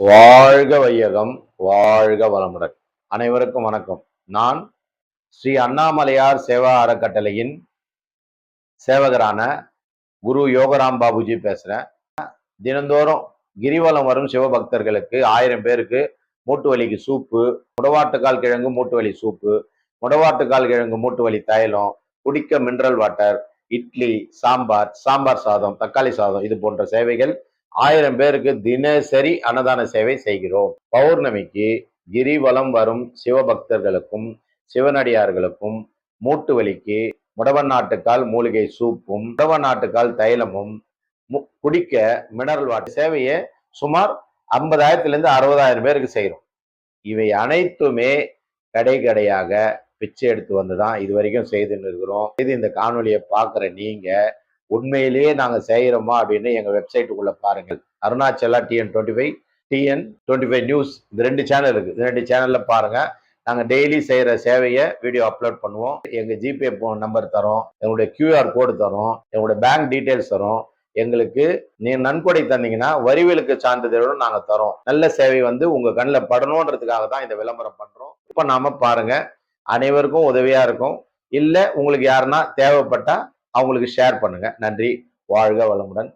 வாழ்க வையகம் வாழ்க வளமுடன். அனைவருக்கும் வணக்கம். நான் ஸ்ரீ அண்ணாமலையார் சேவா அறக்கட்டளையின் சேவகரான குரு யோகராம் பாபுஜி பேசுறேன். தினந்தோறும் கிரிவலம் வரும் சிவபக்தர்களுக்கு ஆயிரம் பேருக்கு மூட்டு வலிக்கு சூப்பு முடவாட்டுக்கால் கிழங்கு மூட்டு வலி சூப்பு முடவாட்டுக்கால் கிழங்கு மூட்டு வலி தைலம் குடிக்க மினரல் வாட்டர் இட்லி சாம்பார் சாம்பார் சாதம் தக்காளி சாதம் இது போன்ற சேவைகள் ஆயிரம் பேருக்கு தினசரி அன்னதான சேவை செய்கிறோம். பௌர்ணமிக்கு கிரிவலம் வரும் சிவபக்தர்களுக்கும் சிவனடியார்களுக்கும் மூட்டு வலிக்கு முடவநாட்டுக்கால் மூலிகை சூப்பும் முடவநாட்டுக்கால் தைலமும் மு- குடிக்க மினரல் வாட்டர் சேவையை சுமார் ஐம்பதாயிரத்துலேருந்து அறுபதாயிரம் பேருக்கு செய்கிறோம். இவை அனைத்துமே கடை கடையாக பிச்சை எடுத்து வந்து தான் இது வரைக்கும் செய்துன்னு இருக்கிறோம். இது இந்த காணொலியை பார்க்குற நீங்கள் உண்மையிலேயே நாங்கள் செய்கிறோமா அப்படின்னு எங்கள் வெப்சைட்டுக்குள்ளே பாருங்கள் Arunachala TN twenty five TN twenty five news இந்த ரெண்டு சேனல் இருக்குது இந்த ரெண்டு சேனலில் பாருங்கள் நாங்கள் டெய்லி செய்கிற சேவையை வீடியோ அப்லோட் பண்ணுவோம். எங்கள் ஜிபே நம்பர் தரோம். எங்களுடைய கியூஆர் கோடு தரோம். எங்களுடைய பேங்க் டீட்டெயில்ஸ் தரோம். எங்களுக்கு நீ நன்கொடை தந்தீங்கன்னா வரிவிலக்கு சான்றிதழும் நாங்கள் தரோம். நல்ல சேவை வந்து உங்கள் கண்ணில் படணுன்றதுக்காக தான் இந்த விளம்பரம் பண்ணுறோம் இப்போ நாம் பாருங்க. அனைவருக்கும் உதவியாக இருக்கும். இல்லை உங்களுக்கு யாருன்னா தேவைப்பட்டால் அவங்களுக்கு ஷேர் பண்ணுங்க. நன்றி. வாழ்க வளமுடன்.